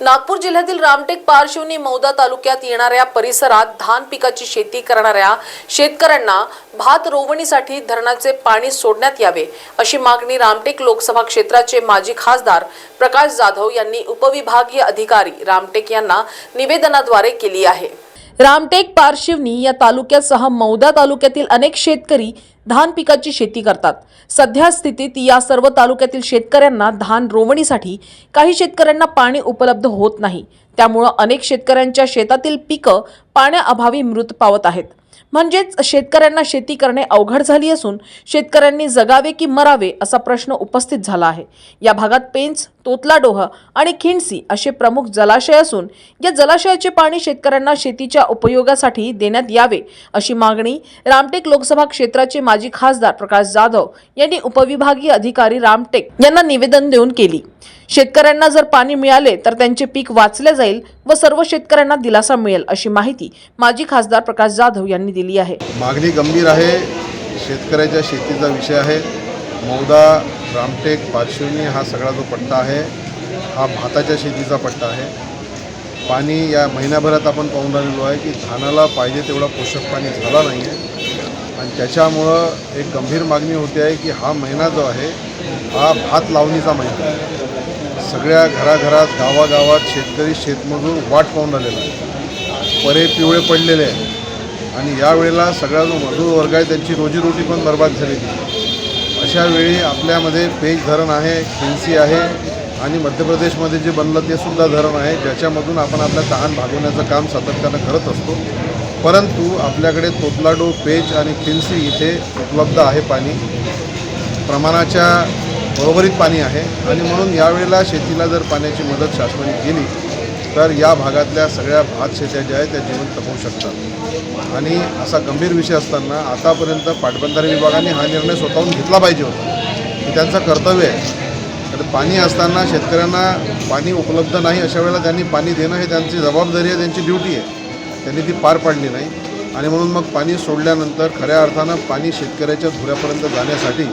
नागपूर जिल्ह्यातील रामटेक पारशिवनी मौदा तालुक्यात येणाऱ्या परिसरात धान पिकाची शेती करणाऱ्या शेतकऱ्यांना भात रोवणीसाठी धरणाचे पाणी सोडण्यात यावे अशी मागणी रामटेक लोकसभा क्षेत्राचे माजी खासदार प्रकाश जाधव यांनी उपविभागीय अधिकारी रामटेक यांना निवेदनाद्वारे केली आहे. रामटेक पारशिवनी या तालुक्यासह मौदा तालुक्यातील अनेक शेतकरी धान पिकाची शेती करतात. सध्या स्थितीत या सर्व तालुक्यातील शेतकऱ्यांना धान रोवणीसाठी काही शेतकऱ्यांना पाणी उपलब्ध होत नाही. त्यामुळं अनेक शेतकऱ्यांच्या शेतातील पिकं पाण्याअभावी मृत पावत आहेत. म्हणजेच शेतकऱ्यांना शेती करणे अवघड झाली असून शेतकऱ्यांनी जगावे की मरावे असा प्रश्न उपस्थित झाला आहे. या भागात पेंच तोतलाडोह आणि खिंडसी असे प्रमुख जलाशय असून या जलाशयाचे पाणी शेतकऱ्यांना शेतीच्या उपयोगासाठी देण्यात यावे अशी मागणी रामटेक लोकसभा क्षेत्राचे माजी खासदार प्रकाश जाधव यांनी उपविभागीय अधिकारी रामटेक यांना निवेदन देऊन केली. शेतकऱ्यांना जर पाणी मिळाले तर त्यांचे पीक वाचले जाईल व सर्व शेतकऱ्यांना दिलासा मिळेल अशी माहिती माजी खासदार प्रकाश जाधव यांनी दिली आहे. मागणी गंभीर आहे. शेतकऱ्याच्या शेतीचा विषय आहे. मौदा रामटेक पाचशिवणी हा सगळा जो पट्टा आहे हा भाताच्या शेतीचा पट्टा आहे. पाणी या महिन्याभरात आपण पाहून राहिलेलो आहे की धानाला पाहिजे तेवढा पोषक पाणी झाला नाही आहे आणि त्याच्यामुळं एक गंभीर मागणी होते आहे की हा महिना जो आहे हा भात लावणीचा महिना आहे. सगळ्या घराघरात गावागावात शेतकरी शेतमजूर वाट पाहून राहिलेला आहे. परे पिवळे पडलेले आहे आणि यावेळेला सगळा जो मजूर वर्ग आहे त्यांची रोजीरोटी पण बर्बाद झालेली अशा वेळी आपल्यामध्ये पेज धरण आहे खिन्सी आहे आणि मध्य प्रदेशमध्ये जे बनलं ते सुद्धा धरण आहे ज्याच्यामधून आपण आपला तहान भागवण्याचं काम सातत्यानं करत असतो. परंतु आपल्याकडे तोतलाडू पेज आणि खिंसी इथे उपलब्ध आहे पाणी. प्रमाणाच्या बरोबरीत पाणी आहे आणि म्हणून यावेळेला शेतीला जर पाण्याची मदत शासनाने केली तर या भागातल्या सगळ्या भात शेत्या ज्या आहेत त्या जीवन तपवू शकतात. आणि असा गंभीर विषय असताना आतापर्यंत पाटबंधारे विभागाने हा निर्णय स्वतःहून घेतला पाहिजे होता. हे त्यांचं कर्तव्य आहे. तर पाणी असताना शेतकऱ्यांना पाणी उपलब्ध नाही अशा वेळेला त्यांनी पाणी देणं हे त्यांची जबाबदारी आहे त्यांची ड्युटी आहे. त्यांनी ती पार पाडली नाही. आणि म्हणून मग पाणी सोडल्यानंतर खऱ्या अर्थानं पाणी शेतकऱ्याच्या धुऱ्यापर्यंत जाण्यासाठी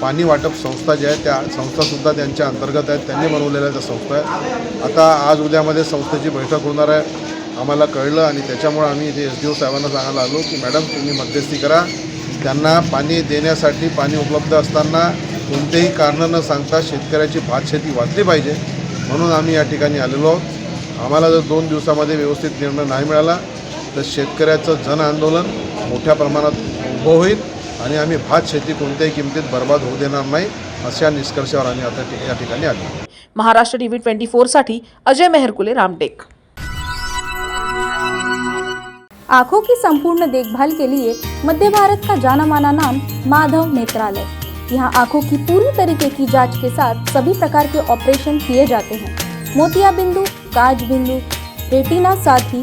पाणी वाटप संस्था ज्या आहेत त्या संस्थासुद्धा त्यांच्या अंतर्गत आहेत. त्यांनी बनवलेल्या त्या संस्था आहेत. आता आज उद्यामध्ये संस्थेची बैठक होणार आहे आम्हाला कळलं आणि त्याच्यामुळं आम्ही इथे एस डी ओ साहेबांना सांगायला आलो की मॅडम तुम्ही मध्यस्थी करा. त्यांना पाणी देण्यासाठी पाणी उपलब्ध असताना कोणतेही कारणं न सांगता शेतकऱ्याची भात शेती वाचली पाहिजे. म्हणून आम्ही या ठिकाणी आलेलो आहोत. आम्हाला जर दोन दिवसामध्ये व्यवस्थित निर्णय नाही मिळाला तर शेतकऱ्याचं जन आंदोलन मोठ्या प्रमाणात उभं होईल आणि आम्ही भात शेती कोणत्याही किमतीत बर्बाद होऊ देणार नाही अशा निष्कर्षावर आम्ही आता या ठिकाणी आलो. महाराष्ट्र टीव्ही ट्वेंटी साठी अजय मेहरकुले रामटेक. आंखों की संपूर्ण देखभाल के लिए मध्य भारत का जाना माना नाम माधव नेत्रालय। यहाँ आंखों की पूरी तरीके की जांच के साथ सभी प्रकार के ऑपरेशन किए जाते हैं। मोतिया बिंदु काज बिंदु रेटिना साथ ही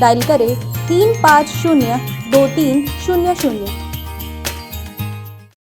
Dial करें तीन पाँच शून्य दो तीन शून्य शून्य.